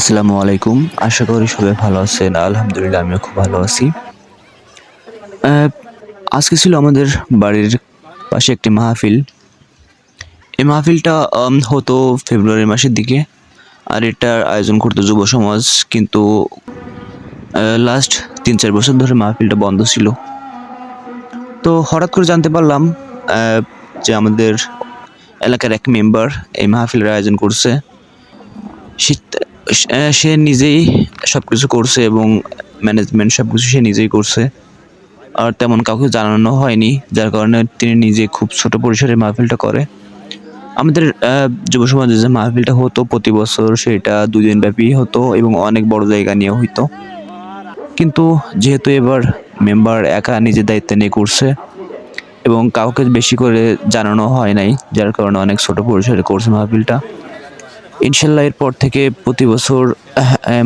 আসসালামু আলাইকুম। আশা করি সবাই ভালো আছেন। আলহামদুলিল্লাহ, আমিও খুব ভালো আছি। আজকে ছিল আমাদের বাড়ির পাশে একটি মাহফিল। এই মাহফিলটা হতো ফেব্রুয়ারি মাসের দিকে। আর এটার আয়োজন করতো যুব সমাজ, কিন্তু লাস্ট তিন চার বছর ধরে মাহফিলটা বন্ধ ছিল। তো হঠাৎ করে জানতে পারলাম যে আমাদের এলাকার এক মেম্বার এই মাহফিলের আয়োজন করছে। সে- নিজেই সব কিছু করছে এবং ম্যানেজমেন্ট সব কিছু সে নিজেই করছে। আর তেমন কাউকে জানানো হয়নি, যার কারণে তিনি নিজে খুব ছোট পরিসরে মাহফিলটা করে। আমাদের যুব সমাজে যে মাহফিলটা হতো প্রতি বছর সেটা দুদিন ব্যাপী হতো এবং অনেক বড় জায়গা নিয়ে হইতো। কিন্তু যেহেতু এবার মেম্বার একা নিজের দায়িত্ব নিয়ে করছে এবং কাউকে বেশি করে জানানো হয় নাই, যার কারণে অনেক ছোট পরিসরে করছে মাহফিলটা ইনশাল্লাহ এরপর থেকে প্রতি বছর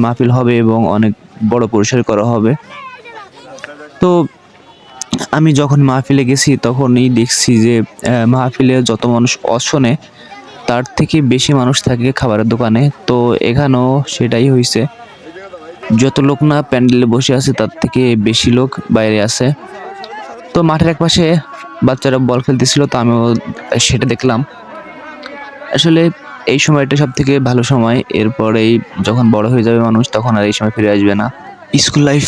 মাহফিল হবে এবং অনেক বড় পরিসরে করা হবে। তো আমি যখন মাহফিলে গেছি, তখনই দেখছি যে মাহফিলে যত মানুষ অশনে, তার থেকে বেশি মানুষ থাকে খাবারের দোকানে। তো এখানেও সেটাই হয়েছে যত লোক না প্যান্ডেলে বসে আছে, তার থেকে বেশি লোক বাইরে আছে। তো মাঠের এক পাশে বাচ্চারা বল খেলতেছিল, তো আমিও সেটা দেখলাম। আসলে এই সময়টা সব থেকে ভালো সময়। এরপরেই যখন বড় হয়ে যাবে মানুষ, তখন আর এই সময় ফিরে আসবে না। স্কুল লাইফ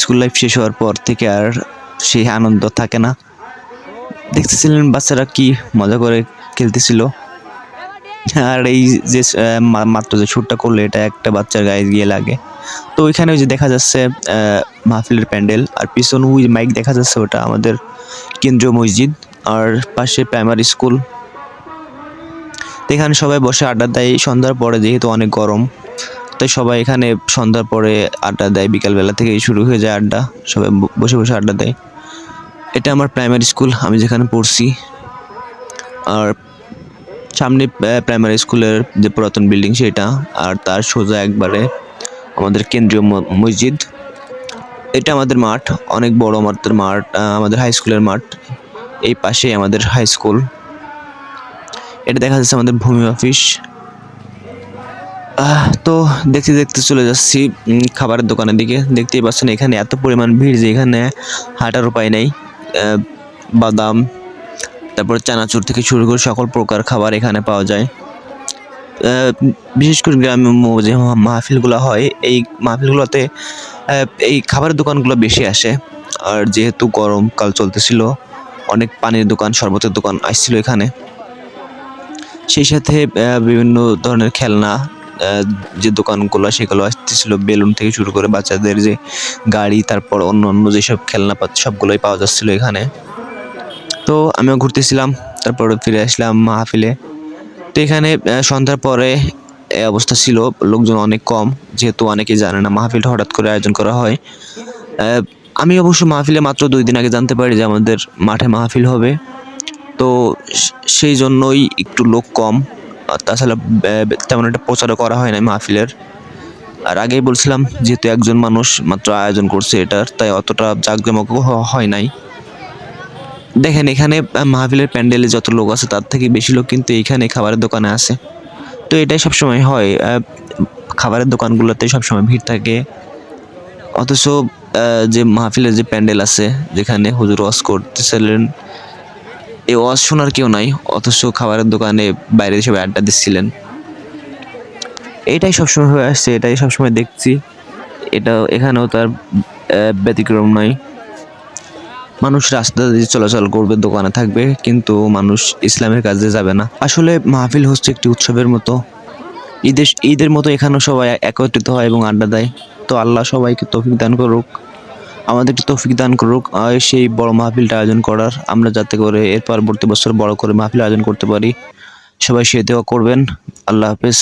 স্কুল লাইফ শেষ হওয়ার পর থেকে আর সেই আনন্দ থাকে না। দেখতেছিলেন বাচ্চারা কি মজা করে খেলতেছিল। আর এই যে মাত্র যে শ্যুটটা করল, এটা একটা বাচ্চার গায়ে গিয়ে লাগে। তো ওইখানে ওই যে দেখা যাচ্ছে মাহফিলের প্যান্ডেল, আর পিছন ওই মাইক দেখা যাচ্ছে, ওটা আমাদের কেন্দ্রীয় মসজিদ। আর পাশে প্রাইমারি স্কুল তো এখানে সবাই বসে আড্ডা দেয়। সন্ধ্যার পরে যেহেতু অনেক গরম, তাই সবাই এখানে সন্ধ্যার পরে আড্ডা দেয়। বিকালবেলা থেকে শুরু হয়ে যায় আড্ডা। সবাই বসে বসে আড্ডা দেয়। এটা আমার প্রাইমারি স্কুল আমি যেখানে পড়ছি। আর সামনে প্রাইমারি স্কুলের যে পুরাতন বিল্ডিং সেটা, আর তার সোজা একবারে আমাদের কেন্দ্রীয় মসজিদ। এটা আমাদের মাঠ, অনেক বড় আমাদের মাঠ আমাদের হাই স্কুলের মাঠ। এই পাশে আমাদের হাই স্কুল এটা দেখা যাচ্ছে আমাদের ভূমি অফিস তো দেখতে দেখতে চলে যাচ্ছি খাবারের দোকানের দিকে। দেখতেই পাচ্ছেন এখানে এত পরিমাণ ভিড় যে এখানে হাঁটার উপায় নেই। বাদাম, তারপর চানাচুর থেকে শুরু করে সকল প্রকার খাবার এখানে পাওয়া যায়। বিশেষ করে গ্রামে যে মাহফিলগুলো হয়, এই মাহফিলগুলোতে এই খাবারের দোকানগুলো বেশি আসে। আর যেহেতু গরমকাল চলতেছিল, অনেক পানির দোকান, শরবতের দোকান আসছিল এখানে। সেই সাথে বিভিন্ন ধরনের খেলনা যে দোকানগুলো, সেগুলো আসতেছিল বেলুন থেকে শুরু করে বাচ্চাদের যে গাড়ি, তারপর অন্য অন্য যেসব খেলনা সবগুলোই পাওয়া যাচ্ছিল এখানে। তো আমিও ঘুরতেছিলাম, তারপরে ফিরে আসলাম মাহফিলে। তো এখানে সন্ধ্যার পরে অবস্থা ছিল, লোকজন অনেক কম, যেহেতু অনেকেই জানে না মাহফিলটা হঠাৎ করে আয়োজন করা হয়। আমি অবশ্য মাহফিলে মাত্র দুই দিন আগে জানতে পারি যে আমাদের মাঠে মাহফিল হবে। তো সেই জন্যই একটু লোক কম। তাছাড়া তেমন একটা প্রচারও করা হয় না মাহফিলের। আর আগেই বলছিলাম, যেহেতু একজন মানুষ মাত্র আয়োজন করছে এটার, তাই অতটা জাঁকজমক হয় নাই। দেখেন, এখানে মাহফিলের প্যান্ডেলে যত লোক আছে, তার থেকে বেশি লোক কিন্তু এইখানে খাবারের দোকানে আছে। তো এটাই সবসময় হয় খাবারের দোকানগুলোতে সবসময় ভিড় থাকে। অথচ যে মাহফিলের যে প্যান্ডেল আছে, যেখানে হুজুর ওয়াজ করতেছিলেন এই ওয়াজ শোনার কেউ নাই, অথচ খাবারের দোকানে বাইরে সবাই আড্ডা দিচ্ছিলেন। এটাই সবসময় হয়ে আসছে, এটাই সবসময় দেখছি। এটা এখানেও তার ব্যতিক্রম নয় মানুষ রাস্তা দিয়ে চলাচল করবে, দোকানে থাকবে, কিন্তু মানুষ ইসলামের কাজে যাবে না। আসলে মাহফিল হচ্ছে একটি উৎসবের মতো। ঈদের ঈদের মতো এখানেও সবাই একত্রিত হয় এবং আড্ডা দেয়। তো আল্লাহ সবাইকে তৌফিক দান করুক। আমাদেরকে তৌফিক দান করুক সেই বড় মাহফিলটা আয়োজন করার, আমরা যাতে করে এর পরবর্তী বছর বড় করে মাহফিল আয়োজন করতে পারি। সবাই সে দেওয়া করবেন। আল্লাহ হাফেজ।